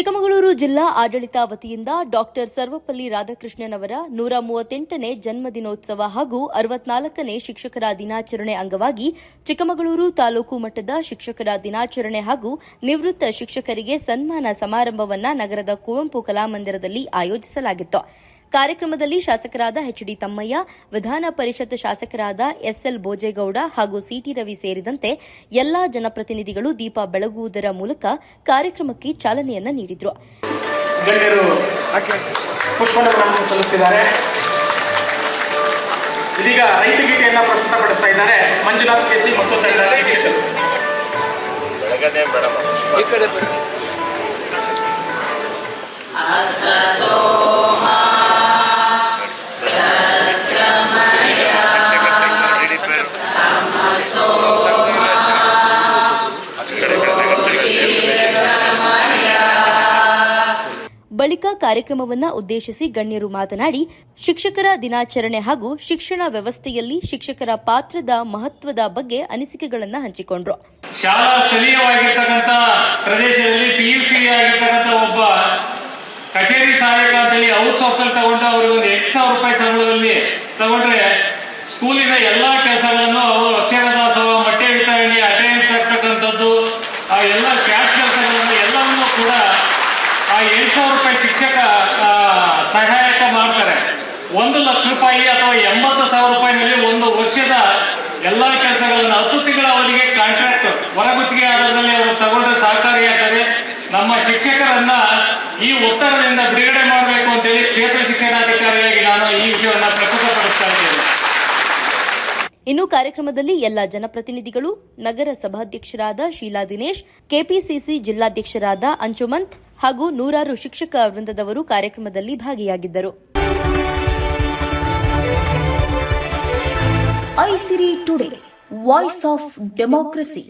ಚಿಕ್ಕಮಗಳೂರು ಜಿಲ್ಲಾ ಆಡಳಿತ ವತಿಯಿಂದ ಡಾಕ್ಟರ್ ಸರ್ವಪಲ್ಲಿ ರಾಧಾಕೃಷ್ಣನ್ ಅವರ ನೂರ ಮೂವತ್ತೆಂಟನೇ ಜನ್ಮದಿನೋತ್ಸವ ಹಾಗೂ ಅರವತ್ನಾಲ್ಕನೇ ಶಿಕ್ಷಕರ ದಿನಾಚರಣೆ ಅಂಗವಾಗಿ ಚಿಕ್ಕಮಗಳೂರು ತಾಲೂಕು ಮಟ್ಟದ ಶಿಕ್ಷಕರ ದಿನಾಚರಣೆ ಹಾಗೂ ನಿವೃತ್ತ ಶಿಕ್ಷಕರಿಗೆ ಸನ್ಮಾನ ಸಮಾರಂಭವನ್ನು ನಗರದ ಕುವೆಂಪು ಕಲಾಮಂದಿರದಲ್ಲಿ ಆಯೋಜಿಸಲಾಗಿತ್ತು. ಕಾರ್ಯಕ್ರಮದಲ್ಲಿ ಶಾಸಕರಾದ ಎಚ್ಡಿ ತಮ್ಮಯ್ಯ ವಿಧಾನ ಪರಿಷತ್ ಶಾಸಕರಾದ ಎಸ್ಎಲ್ ಭೋಜೇಗೌಡ ಹಾಗೂ ಸಿಟಿ ರವಿ ಸೇರಿದಂತೆ ಎಲ್ಲಾ ಜನಪ್ರತಿನಿಧಿಗಳು ದೀಪ ಬೆಳಗುವುದರ ಮೂಲಕ ಕಾರ್ಯಕ್ರಮಕ್ಕೆ ಚಾಲನೆಯನ್ನ ನೀಡಿದರು. ಇದೀಗ ರೈತ ಗೀತೆಯನ್ನು ಪ್ರಸ್ತುತಪಡಿಸ್ತಾ ಇದ್ದಾರೆ. ಮಂಜುನಾಥ್ ಕೆಸಿ ಮತ್ತು ತಂಡ ಶಿಕ್ಷಕರ ಬಳಿಕ ಕಾರ್ಯಕ್ರಮವನ್ನ ಉದ್ದೇಶಿಸಿ ಗಣ್ಯರು ಮಾತನಾಡಿ, ಶಿಕ್ಷಕರ ದಿನಾಚರಣೆ ಹಾಗೂ ಶಿಕ್ಷಣ ವ್ಯವಸ್ಥೆಯಲ್ಲಿ ಶಿಕ್ಷಕರ ಪಾತ್ರದ ಮಹತ್ವದ ಬಗ್ಗೆ ಅನಿಸಿಕೆಗಳನ್ನು ಹಂಚಿಕೊಂಡ್ರು. ಶಾಲಾ ಸ್ಥಳೀಯವಾಗಿರ್ತಕ್ಕಂಥ ಪ್ರದೇಶದಲ್ಲಿ ಪಿ ಯು ಸಿ ಆಗಿರ್ತಕ್ಕಂಥ ಒಬ್ಬ ಕಚೇರಿ ಸಹಾಯಕ ಅಂತೇಳಿ ಔಟ್ಸೋರ್ಸಲ್ಲಿ ತಗೊಂಡು ಅವ್ರಿಗೆ ಒಂದು ಎಂಟು ಸಾವಿರ ರೂಪಾಯಿ ಸಂಬಳದಲ್ಲಿ ತಗೊಂಡ್ರೆ ಸ್ಕೂಲಿನ ಎಲ್ಲ ಕೆಲಸಗಳನ್ನು ಅವರು ಅಕ್ಷರದಾಸೋಹ, ಮೊಟ್ಟೆ ವಿತರಣೆ ಅಟೆಂಡೆನ್ಸ್ ಆಗ್ತಕ್ಕಂಥದ್ದು, ಆ ಎಲ್ಲ ಕ್ಯಾಶ್ ಕೆಲಸಗಳನ್ನು ಎಲ್ಲವನ್ನೂ ಕೂಡ ಆ ಎಂಟು ಸಾವಿರ ರೂಪಾಯಿ ಶಿಕ್ಷಕ ಸಹಾಯಕ ಮಾಡ್ತಾರೆ. ಒಂದು ಲಕ್ಷ ರೂಪಾಯಿ ಅಥವಾ ಎಂಬತ್ತು ಸಾವಿರ ರೂಪಾಯಿನಲ್ಲಿ ಒಂದು ವರ್ಷದ ಎಲ್ಲ ಕೆಲಸಗಳನ್ನು ಹತ್ತು ತಿಂಗಳ ಅವಧಿಗೆ ಕಾಂಟ್ರಾಕ್ಟ್ ಹೊರಗುತ್ತಿಗೆ ಆಧಾರದಲ್ಲಿ ಅವರು ತಗೊಂಡ್ರೆ ಸಹಕಾರಿಯಾಗ್ತದೆ. ನಮ್ಮ ಶಿಕ್ಷಕರನ್ನ ಈ ಒತ್ತಡದಿಂದ ಬಿಡುಗಡೆ ಮಾಡಬೇಕು ಅಂತೇಳಿ ಕ್ಷೇತ್ರ ಶಿಕ್ಷಣಾಧಿಕಾರಿಯಾಗಿ ನಾನು ಈ ವಿಷಯವನ್ನು ಪ್ರಸ್ತುತಪಡಿಸ್ತಾ ಇದ್ದೇನೆ. ಇನ್ನು ಕಾರ್ಯಕ್ರಮದಲ್ಲಿ ಎಲ್ಲ ಜನಪ್ರತಿನಿಧಿಗಳು, ನಗರ ಸಭಾಧ್ಯಕ್ಷರಾದ ಶೀಲಾ ದಿನೇಶ್, ಕೆಪಿಸಿಸಿ ಜಿಲ್ಲಾಧ್ಯಕ್ಷರಾದ ಅಂಚುಮಂತ್ ಹಾಗೂ ನೂರಾರು ಶಿಕ್ಷಕ ವೃಂದದವರು ಕಾರ್ಯಕ್ರಮದಲ್ಲಿ ಭಾಗಿಯಾಗಿದ್ದರು. Aisiri today, voice of democracy.